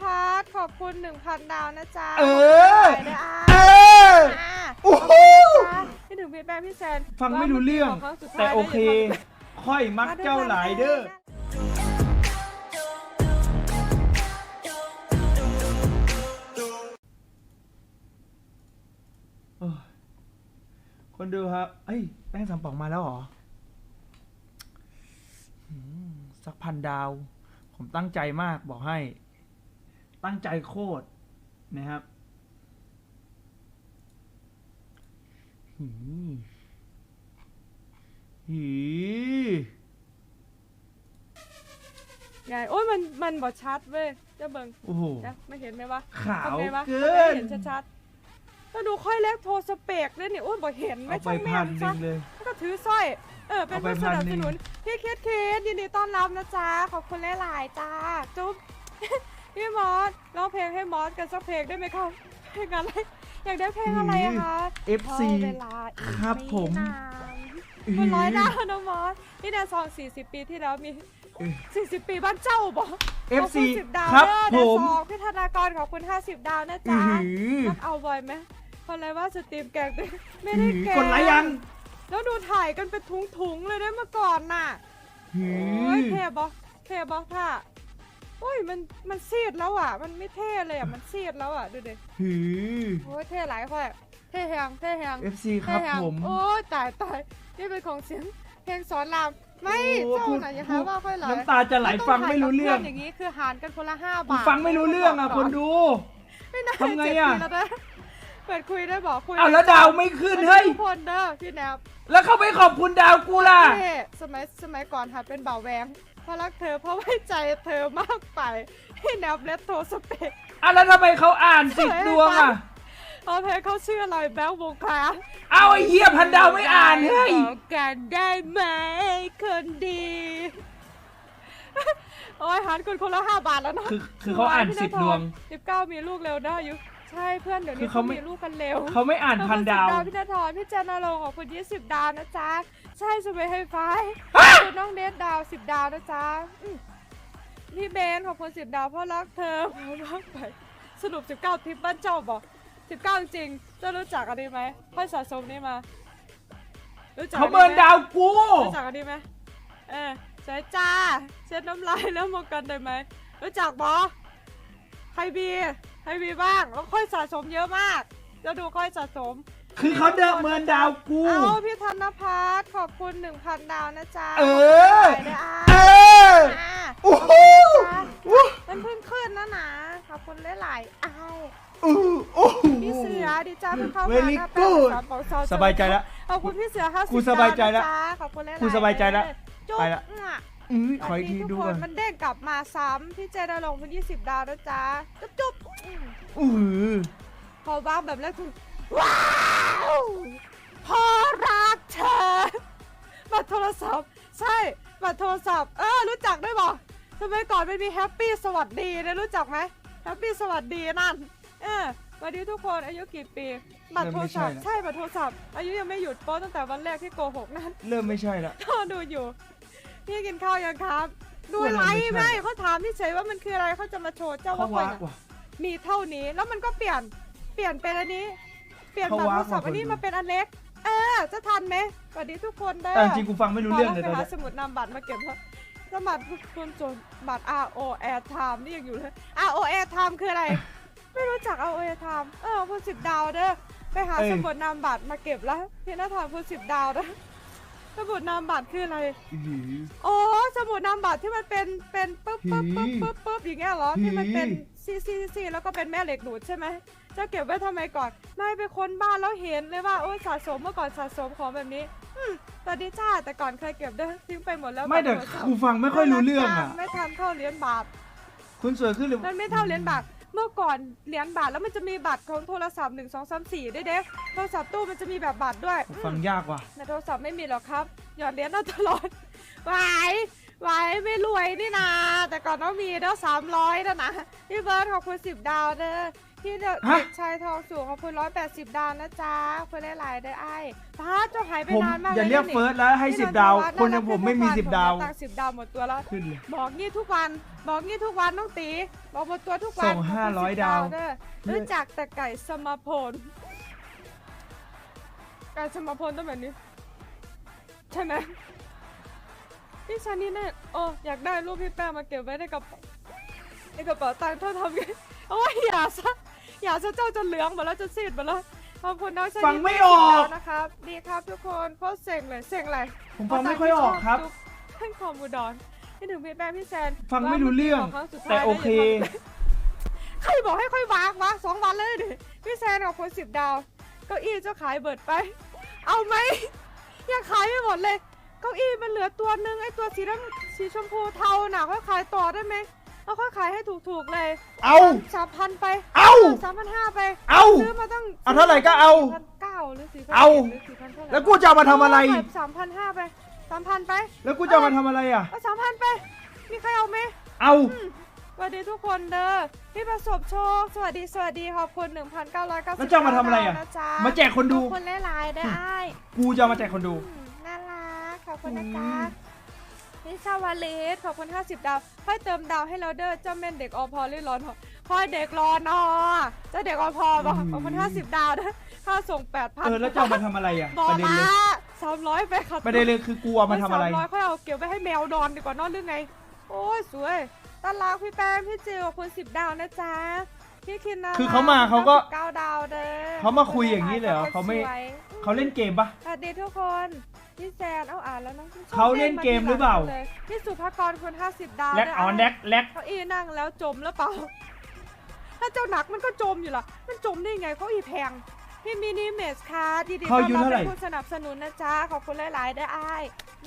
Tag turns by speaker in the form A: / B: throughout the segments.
A: พัฒน์ขอบคุณหนึ่งพันดาวนะจ๊ะ
B: เออ
A: ขบคุณหลายๆด้วยอะ
B: เออ
A: อะ
B: โอ้โห
A: พี่ถึงพี่แป้งพี่แซน
B: ฟังไม่รู้เรื่อง
A: ว่ามื่กี้ขครั้งสุดท้าย
B: แต่โอเค
A: ได้ยิน
B: ค่อยมักเจ้าหลายเด้อเออคนดูครับ เอ้ย แป้งสามป่องมาแล้วเหรอหืมสักพันดาว ผมตั้งใจมากบอกให้ ตั้งใจโคตรนะครับหืมหี
A: ไงโอ้ยมันมันบอชัดเว้ยเจ้าเบิง
B: โอ้โห
A: นะไม่เห็นไหมวะ
B: ขาว
A: ทำไงวะ
B: เกิ
A: ทำไม
B: น
A: เห็นชัดๆแล้วดูค่อยเล็กโทรสเปกเลยเนี่ยโอ้ยบ่เห็น
B: เอา
A: ไม่
B: ไป
A: ช่างแม่
B: พัน
A: น
B: ห
A: ซะ
B: นึ่งเลย
A: แล้วก็ถือสร้อย เออ เป็น
B: เอาไป
A: ผู้สนับ
B: พันหนึ่
A: ส
B: ง
A: นุนพี่คิดคิดยินดีต้อนรับนะจ๊ะ ขอบคุณหลายๆจ้า จุ๊บ พี่มอสร้องเพลงให้มอสกันสักเพลงได้ไหมครับเพลงอะไรอยากได้เพลงอะไรอะคะ
B: FC
A: พอเวลาอีก
B: ครับผม
A: ไนานคุณร้อยดาวนะมอสนี่แนวซอง40 ปีที่แล้วมี
B: เอ้ย
A: 40 ปีบ้านเจ้าบอก
B: FC
A: ขอบคุณ10ดาว
B: ครับ
A: เด้อ
B: ผม
A: แนวซองพี่ธนากรขอบคุณ 50 ดาวนะ
B: อื
A: จ๊ะ
B: อหือ
A: รับเอาบ่อยไหมคนอะไรว่าสตรีมแกงตัวเองไม่ได้แกง
B: กดไลค์ยัง
A: แล้วดูถ่ายกันเป็นถุงๆเลยได้เมื่อก่อนน่ะ
B: หื
A: โอ้ย
B: อ
A: เท่บอเท่บอท่า โอ้ยมันมันซีดแล้วอะ มันไม่เท่เลยอะ มันซีดแล้วอะ ดูดิ
B: หือ
A: โอ้ยเท่หลายค่อยเท่แหงเท่แหง
B: FC ครับ
A: เท่แหง
B: ผม
A: โอ้ยตายตายนี่เป็นของเสียงเพลงสอนรามไม่
B: โอ้
A: เจ้า
B: พูด
A: ไหนอย่าหาว่าค่อยไหล
B: น้ำตาจะไหลฟังไม่รู้เรื่อง
A: ต้ถ่ายกับพื่นอย่างนี้คือหารกันคนละห้า
B: กู
A: บาท
B: ฟังไม่รู้เรื่องอะ คนดู
A: ไม่น่า
B: ทำไง
A: เจ็ด
B: อะ
A: ปีแล้วนะเปิดคุยได้บอกคุย
B: เอาแล้วดาวไม่ขึ้น
A: มัน
B: เฮ้ย
A: ทุกคนเด้อพี่แนบ
B: แล้วเขาไม่ขอบคุณดาวกูล่ะ
A: เท่สมัยสมัยก่อนหัดเป็นบ่าวแหวง เพราะรักเธอเพราะไว้ใจเธอมากไปให้แนบเลตโทรสเปก
B: อะแล้วทำไมเขาอ่านสิบดวงอะ
A: เอาเพลงเขาชื่ออะไรแบงค์วงคลา
B: เอาไอ้เหี้ยพันดาวไม่อ่านเฮ้ย
A: บอกกันได้ไหมคนดีโอ้ยหันคนคนละห้าบาทแล้วเนาะ
B: คือคือเขาอ่านสิบดวง
A: สิบเก้ามีลูกเร็วได้อายุใช่เพื่อนเดี๋ยว
B: คื
A: นี้
B: อ
A: เขา
B: เขาไม่
A: มีลูกกันเร็ว
B: เขาไม่อ่านพันดาว
A: ขอบคุณ10พี่นาทรพี่เจนรงค์ขอบคุณยี่สิบดาวนะจ๊ะ ใช่สมัยไฮไฟขอบคุณน้องเนทดาวสิบดาวนะจ๊ะอืมพี่เบนขอบคุณสิบดาวเพราะรักเธอเพราะรักไปสรุปสิบเก้าทิปบ้านเจ้าบอกสิบเก้าจริงๆเจะรู้จักอันนี้ไหมค่อยสะสมนี่มา รู้จัก
B: เขาเมินดาวกู
A: รู้จักอันนี้ไหมเออใช่จ้าเช็ดน้ำลายแล้วมองกันได้ไหมรู้จักบอใครบีใครบีบ้างแล้วค่อยสะสมเยอะมาก จะดูค่อยสะสม
B: คือเขาเดินเมินดาวกู
A: เอาพี่ธนพัฒน์ขอบคุณหนึ่งพันดาวนะจ๊ะ
B: เออ
A: ขอบคุณหลายๆด้วยอะ
B: เออ
A: อะ
B: โอ้โห
A: มันเพิ่งขึ้นนะนะขอบคุณหลายๆอ้าย
B: อู้โอ้โห
A: พี่เสือดีจ้าเพิ่งเข้ามา
B: Very
A: หน้า
B: good
A: แปดสามของเซา
B: สบายใจแล้ว
A: ขอบคุณพี่เสือห้าสิบ
B: กูสบายใจแล้ว
A: ดนะจ๊ะขอบคุณหลายๆ
B: กูสบายใจแล้ว
A: จุ๊บ
B: ไปละ
A: มั่ว
B: อือขออีกที
A: ทุก
B: ดู
A: ค
B: ก่อนน
A: มันเด้งกลับมาซ้ำพี่เจดาลงเป็นยี่สิบดาวนะจ๊ะจุ๊บจุ๊บอืม
B: อือ
A: พอบ้างแบบแรกคือ ว้าวพอรักเธอบัตรโทรศัพท์ ใช่บัตรโทรศัพท์เออรู้จักด้วยบอกสมัยก่อนมันมีแฮปปี้สวัสดีนะรู้จักไหมแฮปปี้สวัสดีนั่นเออสวัสดีทุกคนอายุกี่ปี บัตรโทรศัพท์ใช่บัตรโทรศัพท์อายุยังไม่หยุดโป๊ตั้งแต่วันแรกที่โกหกนั่น
B: เริ่มไม่ใช่ละ
A: ก็ดูอยู่พี่กินข้าวยังครับ ดู
B: ว่า
A: อะไร
B: เราไม่ใช่
A: ไม่เขาถามพี่เฉยว่ามันคืออะไรเขาจะมาโชว์เจ้า
B: เขา
A: ว่า
B: วา
A: ค
B: ก
A: น
B: ว่ะ
A: มีเท่านี้แล้วมันก็เปลี่ยนเปลี่ยนเป็นอันนี้ เปลี่ยน
B: เขา
A: บัตรโท
B: วารก
A: ศัพท์
B: กว่า
A: อันนี้
B: คนอื่น
A: มาเป็นอันเล็ก เออ จะทันไหมสวัสดีทุกคนเด้อ
B: แต่จริงๆกูฟังไม่รู้เรื่องเลย
A: พ
B: ตอน
A: ไปหา
B: เนี้ย
A: สมุดนำบัตรมาเก็บแล้วสมัครคุณจนบัตร R O Air Time นี่ยังอยู่เลย R O Air Time คืออะไร ไม่รู้จัก R O Air Time เออคุณสิบดาวเด้อไปหา
B: เอ้ย
A: สมุดนำบัตรมาเก็บแล้วพี่นาถามคุณสิบดาวเด้อสมุดนำบัตรคืออะไร
B: อื้อหือ
A: โอ้สมุดนามบัตรที่มันเป็นเป็นปึ๊บปึ๊บปึ๊บ
B: หือ
A: ปึ๊บปึ๊บอย่างเงี้ยเหรอ
B: หือ
A: ที่มันเป็น ซีซีซีแล้วก็เป็นแม่เหล็กดูดใช่ไหมจะเก็บไว้ทำไมก่อนไม่ไปค้นบ้านแล้วเห็นเลยว่าโอ้ยสะสมเมื่อก่อนสะสมของแบบนี้อืมตอนนี้จ้าแต่ก่อนเคยเก็บด้วยทิ้งไปหมดแล้ว
B: ไม่แต่
A: บัตรโทรศัพท์
B: กูฟังไม่ค่อยรู้เรื่องอะ
A: ไม่ทันเท่าเหรียญบาท
B: คุณสวยขึ้นหรือ
A: มันไม่เท่าเหรียญบาทเมื่อก่อนเหรียญบาทแล้วมันจะมีบัตรของโทรศัพท์หนึ่งสองสามสี่ด้วยเด้โทรศัพท์ตู้มันจะมีแบบบัตรด้วย
B: ฟังยากว่ะ
A: ในโทรศัพท์ไม่มีหรอกครับ หยอดเหรียญเอาตลอดไหว ไหวไม่รวยนี่นาแต่ก่อนต้องมีเด้อสามร้อยนะนะพี่เบิร์ดขอบคุณสิบดาวเด้อพี่เด็ก
B: ฮะ
A: ชายทองสูงขอบคุณร้อยแปดสิบดาวนะจ๊ะขอบคุณหลายๆเด้อไอ้ป้าเจ้าหายไป
B: ผม
A: นานมาก
B: อย่าเรียก
A: นี่
B: เฟิร์สแล้วให้
A: พี่
B: สิบ
A: นนท
B: ดาว
A: วัฒ
B: คนอย่างผมไม่มี
A: น่ารัก
B: สิบดาว
A: ผมตังสิบดาวหมดตัวแล้ว
B: ขึ้นเลย
A: บอกงี้ทุกวันบอกงี้ทุกวันน้องตีบอกหมดตัวทุกวัน
B: ส่ง
A: ขบคุณ
B: 500
A: สิบ
B: ดาว
A: เด้อรู้จักแต่ไก่สมาพลไก่สมาพลต้องแบบนี้ใช่ไหม พี่ชานี่เนี่ยโอ้อยากได้รูปพี่แป้งมาเก็บไว้ในกระเป๋าในกระเป๋าตังค์เท่าทำไงโอ้ยอย่าซะอย่าซะเจ้าจะเหลืองหมดแล้วจะซีดหมดแล้วขอบคุณน้องชานี่
B: ฟังไม่ออก
A: 10ดาวนะครับ ดีครับทุกคนโคตรเซ็งเลยเซ็งอะไร
B: ผมฟังไม่ค่อยออกครับ
A: ท่านคอมบูดอนพี่ถึงพี่แป้งพี่แซน
B: ฟังไม่รู้เรื่อง
A: ว่ามื่กี้ขครั้งสุดท้าย
B: แต่โอเค
A: ได้ยินใครบอกให้ค่อยวางวะสองวันเลยดิพี่แซนขอบคุณสิบดาว เก้าอี้เจ้าขายเบิดไป เอาไหมยังขายไม่หมดเลย เก้าอี้มันเหลือตัวหนึงไอ้ตัวสีน้ำสีชมพูเทาน่ะค่อยขายต่อได้ไหมเอาค่อยขายให้ถูกๆเลย
B: เอา
A: สามพันไป
B: เอา
A: สามพันห้าไป
B: เอา
A: ซื้อมาตั้ง
B: เอาเท่าไหร่ก็เอา
A: พันเก้าหรือสี่พัน
B: เอา
A: หรือสี่พันเท่าไหร่
B: แล้วกูจะเอามาทำอะไร
A: สามพันห้าไปสามพันไป
B: แล้วกูจะเอามาทำอะไรอะ
A: เอาสามพันไป มีใครเอาไหม
B: เอา
A: สวัสดีทุกคนเด้อพี่ประสบโชค สวัสดีสวัสดีขอบคุณ1,990
B: แล้วจะเอามาทำอะไรอะ
A: นะจ๊ะ
B: มาแจกคนดู
A: ขอบคุณหลายๆได้ออ้าย
B: กูจะเอามาแจกคนดู
A: อืมน่ารัก ขอบคุณนะ
B: อืม
A: จ๊ะนิชาวาเลสขอบคุณ 50 ดาว ค่อยเติมดาวให้เราเด้อเจ้าแม่นเด็กอพอรีรอนหอค่อยเด็กรอนอเจ้าเด็กอพอบอกขอบคุณ 50 ดาวนะค่าส่ง 8,000
B: เออแล้วจะเอามาทำอะไรอะ
A: บอก
B: ประเด็น
A: มา
B: เลย
A: สามร้อยไปค่ะ
B: ประเด็นเลยคือกูเอามาทำอะไร
A: สามร้อยค่อยเอาเก็บไว้ให้แมวนอนดีกว่านอนหรือไง โอ้ยสวยต้อนรับพี่แป้งพี่จิวขอบคุณสิบดาวนะจ๊ะพี่คินนา
B: คือเขามาเขาก็
A: เก้าดาวเด้อ
B: เขามาคุยอย่างนี้เลยเหรอเขาไม่
A: สวย
B: เขาเล่นเกมปะ
A: สวัสดีทุกคน พี่แซนเอาอ่านแล้วน้องชอบ
B: เขาเล่นเกมหรือเปล่า
A: ลยพี่สุภากรคุณห้าสิบดาว
B: แลก
A: ด้วย
B: อ๋อแลกแลก
A: เขาอีนั่งแล้วจมหรือเปล่า ถ้าเจ้าหนักมันก็จมอยู่ล่ะ มันจมได้ไงเขาอีแพง พี่มินิเมสค่ะดีดี
B: เขาอายุเท่าไหร่
A: เป็นผู้สนับสนุนนะจ๊ะ ขอบคุณหลาย ๆ ได้ออ้าย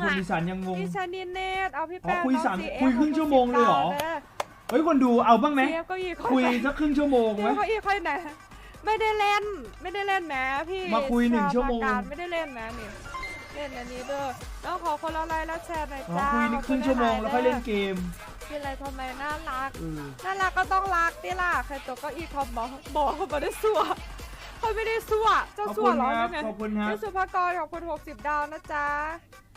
B: คนอีสานยังงง
A: พี่ชานินเนตเอาพี่แป้ง
B: อ๋อคุย
A: น้อง
B: สาม
A: CF
B: คุยครึ่งชั่วโมงเลยเหรอ
A: ขบคุณสิบดาวด้อ
B: เฮ้ยคนดูเอาบ้างไหม
A: เสียบเก็อีก
B: คุยสักครึ่งชั่วโมงไหม
A: เสียบเก็อีกค่อยไหนไม่ได้เล่น ไม่ได้เล่นแหมพี่
B: มาคุยหนึ่ง
A: ช
B: ชั่วโมง
A: ประกาศไม่ได้เล่นแหมนี่ เล่นอันนี้เด้อแล้วขอคนละไลค์แล้วแชร์หน่อย
B: อ๋อ
A: จ้า
B: คุยนี่ครึ่งชั่วโมงแล้วค่อยเล่นเกม
A: พี่อะไรทำไมน่ารัก
B: เออ
A: น่ารักก็ต้องรักดิล่ะใครตกเก็อีคอมบอกบอกเขาไม่ได้สัวเขาไม่ได้สัวเจ้า
B: ขอบ
A: สัว
B: คุณ
A: เหรอ
B: ครับ
A: ยังไง
B: ขอบคุณครับ
A: พี่สุภากรขอบคุณ60 ดาวนะจ๊ะ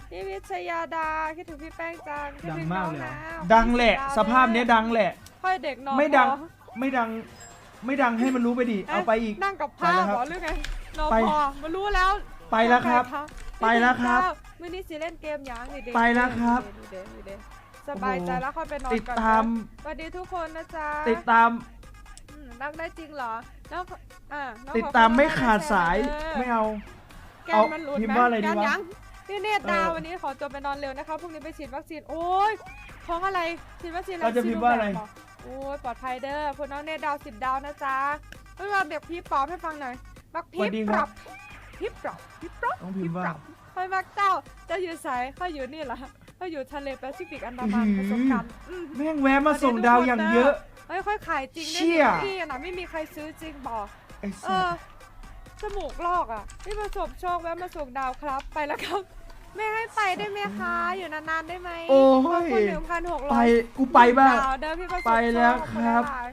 A: พี่วิชยาดาคิดถึงพี่แป้งจังคิ
B: ดัง
A: ถึ
B: มาก
A: น้อ
B: เลยเหรอ
A: นะ
B: ดังแหละ
A: 60ดว
B: สภาพเนี้ยดังแหละ
A: ค่อยเด็กนอน
B: ไม่ดัง
A: พอ
B: ไม่ดัง ไม่ดังให้มันรู้ไปดิ เอาไปอีก
A: นั่งกับผ้า
B: ไปแล้วครับ
A: เหรอหรือไงนอน
B: ไป
A: พอมารู้แล้ว
B: ไปแล้วครับ
A: ใะ
B: ไปแล้วครับ
A: มื้อนี้สิเล่นเกมยังนี่เด็ก
B: ไปแล้วครับ
A: นี่เด็กนี่เด็กสบายใจแล้วค่อยไปนอน
B: ติด
A: ก่อน
B: ตาม
A: นะสวัสดีทุกคนนะจ๊ะ
B: ติดตาม
A: อืมรักได้จริงเหรอแล้วอ่าน้อง
B: ติด
A: ขอ
B: ตาม
A: คนละ
B: ไม่ขาด
A: แชร์
B: สาย
A: เด้อ
B: ไม่เอา
A: แก
B: เอา
A: นมันหลุด
B: พิมพ์
A: ไหม
B: ว่าอะไรดี
A: แกน
B: วะ
A: ยังพี่เนตรดาว
B: เออ
A: วันนี้ขอตัวไปนอนเร็วนะคะพรุ่งนี้ไปฉีดวัคซีนโอ้ยท้องอะไรฉีดวัคซีน
B: เราจะพิมพ์ว่าอะไร
A: ซีโนแวคเหโอ้ยปลอดภัยเด้อคุณน้องเนตรดาวสิบดาวนะจ๊ะเมื่อวานเด็กพี่ปอบให้ฟังหน่อยมัก
B: ส
A: พี
B: วัสดี
A: ป
B: ค
A: รั
B: รั
A: บบพีปรับพีปรับ
B: ต้องพิมพ์ว่า
A: คอยมักเจ้าเจะอยู่ใสเขาอยู่นี่เหรอเขาอยู่ทะเลแปซิฟิกอันดามัน
B: อื้
A: ผ
B: อหือ
A: สมกันอืม
B: แม่งแวะมาส่งดาวอย่างเยอะ
A: เฮ้ยค่อยขายจริงได้
B: เชี่ย
A: พี่นะไม่มีใครซื้อจริงบอก
B: ไอ้
A: เอ
B: สั
A: อ
B: ส
A: จมูกลอกอะพี่ประสบโชคแวะมาส่งดาวครับไปแล้วครับ ไม่ให้ไปได้ไหมคะ อยู่นานๆได้ไหม
B: โอ้
A: ขอบ
B: ย
A: คุณหนึ่งพันหกร้
B: ไป
A: อย
B: กูไปบ้าง
A: ดาวเดิมพี่ประสบ
B: ไปแล้ว
A: โชขอณ
B: ครับ
A: หลาย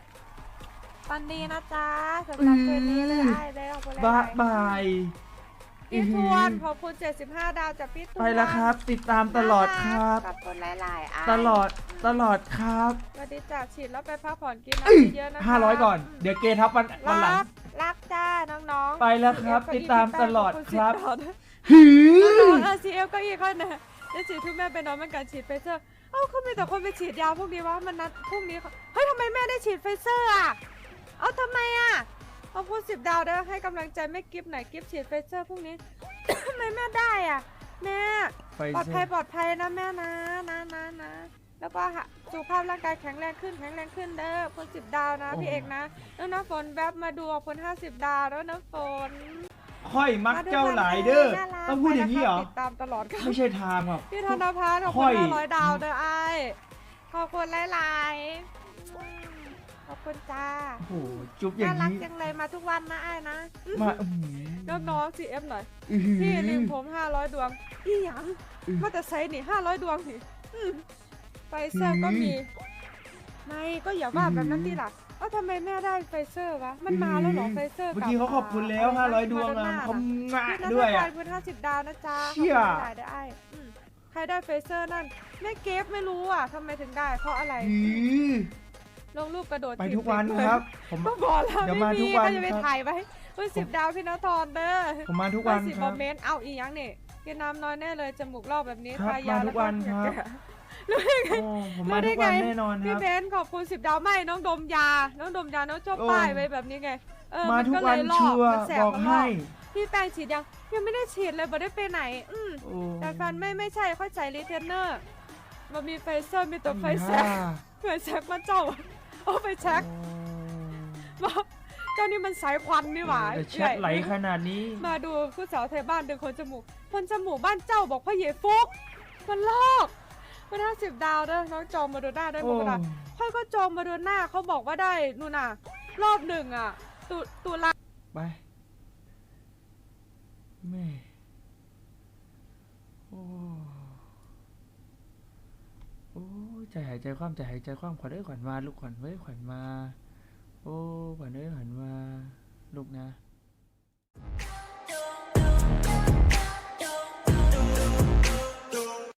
A: ๆปันดีนะจ๊ะสำหรับคืนนี้เลย
B: อืม
A: ได้เลยขอบคุณหล
B: บ้าย
A: ๆ
B: บาย
A: พี่ทวนขอบคุณ 75 ดาวจากพี่ทวน
B: ไปแล้วครับ ติดตามตลอดครับ
A: ขอบคุณหลายๆอะ
B: ตลอดตลอดครับ
A: สวัสดีจ้าฉีดแล้วไปพักผ่อนกิน
B: เอ้ย
A: น้ำเยอะๆนะคะ
B: ห้าร้อยก่อน เดี๋ยวเกทับวันวันหลัง
A: รักรักจ้าน้องๆ
B: ไปแล้วครับ
A: CF
B: ติดตามตลอดครับ
A: ขณ10ดาวนะ
B: หื
A: น้
B: อ
A: องเออ CF ก็อีกคนนะเดี๋ยวฉีดทุกแม่ไปนอนเหมันกันฉีดไฟเซอร์ เอ้าเขามีแต่คนไปฉีดยาพวกนี้วะมันนัดพวกนี้เขาเฮ้ยทำไมแม่ได้ฉีดไฟเซอร์อะ เอ้าทำไมอะ เอาพูดสิบดาวได้ให้กำลังใจแม่กิฟหน่อยกิฟฉีดไฟเซอร์พวกนี้ ทำไมแม่ได้อะ แม่
B: ไป
A: ปลอด
B: เถ
A: ภัย
B: อะ
A: ปลอดภัยนะแม่นะนะนะนะแล้วก็หาสุขภาพร่างกายแข็งแรงขึ้นแข็งแรงขึ้นเด้อคนสิบดาวนะพี่เอกนะแล้วน้ำฝนแวบมาดูคนห้าสิบดาวแล้วน้ำฝน
B: ค่อยมักเจ้าหลายเด้อ
A: น่รัก
B: ต้องพูดอย่างนี้เหรอ
A: ติดตามตลอดครับ
B: ไม่ใช่ทางหรอก
A: พี่ธนพัฒน์ขอบ
B: ค่
A: คุ
B: อย
A: ณห้าร้อยดาวเด้อไอ้ายขอบคุณหลายๆอืม ขอบคุณจ้า
B: โอ้โหจุ๊บอย่า
A: น่างรัก
B: นี้
A: จังเลยมาทุกวันนะไอ้ายนะ
B: มาอื้อหือ
A: น้องๆ CF หน่อย
B: อื้อหือ
A: พี่ลืมผมห้าร้อยดวง อีหยัง
B: อืม
A: มาแต่ไซส์นี่ห้าร้อยดวงนี่อืมไฟเซอร์ก็มี ไม่ก็อย่าว่าแบบนั้น
B: อืม
A: ทีหลังเอ้าทำไมแม่ได้ไฟเซอร์วะ มันมาแล้วเหรอไฟเซอร์
B: เมื่อกี้เขาขอบคุณแล้ว500ดวง
A: นะ
B: อะเขางะ
A: พี่นัท
B: ด้วย
A: พ
B: อะ
A: รคุณห้าสิบดาวนะจ๊ะ
B: เชี่ย
A: ขอบคุณหลายๆได้อืมรได้เฟเซอร์นั่นแม่เกฟไม่รู้อะทำไมถึงได้ เพราะอะไร
B: อี
A: ลงรูปกระโดด
B: ไป
A: ถีบ
B: ทุกวัน
A: เด็
B: ครับ ผม
A: ก็บอกแล้ว
B: เดี๋ยว
A: ไม่
B: มาทุ
A: มี
B: กวัน
A: ก็จะไป
B: ครับ
A: ถ่ายไว้เฮ้ยสิบดาวพี่นทรเด้อ
B: ผมมาทุกวัน
A: สิบ
B: ค
A: โม
B: รับ
A: เมนต์เอาอีกยังนี่กินน้ำน้อยแน่เลยจมูกรอบแบบนี้
B: ครับ
A: ทายา
B: มาทุ
A: แล้ว
B: ก
A: ก็
B: วันครับ
A: รู้ได้ไง
B: โอ้ผมมาทุกวันแน่นอนค
A: พี่
B: รับ
A: เบนซ์ขอบคุณสิบดาวไม่น้องดมยา น้องดมยาน้องชอบ
B: โอ้
A: ป้ายไว้แบบนี้ไงเออ
B: มาทุก
A: ก็
B: วัน
A: เลยลอ
B: ชัวร์
A: มันแส
B: บอก
A: มันล
B: ให้
A: พี่แป้งฉีดยังยังไม่ได้ฉีดเลยบ่ได้ไปไหน อืม
B: โอ้
A: แต่ฟันไม่ไม่ใช่ค่อยใส่รีเทนเนอร์มันมีไฟเซอร์มีตัวไฟแซกไฟแซกมาเจ้า เอาไฟแช็กบอกเจ้านี่มันสายควันนี่หว่า
B: แต่แชทไหลขนาดนี้
A: มาดูผู้สาวไทยบ้านดึงคนจมูกคนจมูกบ้านเจ้าบอกพ่อเหยฟุก มันลอกมันห้าสิบดาวเด้อน้องจองมาดูหน้าได้หม
B: โอ้
A: ดกระดาษค่อยก็จองมาดูหน้าเขาบอกว่าได้นู่นน่ะ รอบหนึ่งอะ ตุตุลา
B: ไป จหายใจคว่ำจหายใจคว่ำขวัญเอ้ยขวัญมา ลูกขวัญเอ้ยขวัญมา โอ้ขวัญเอ้ยขวัญมา ลูกนะ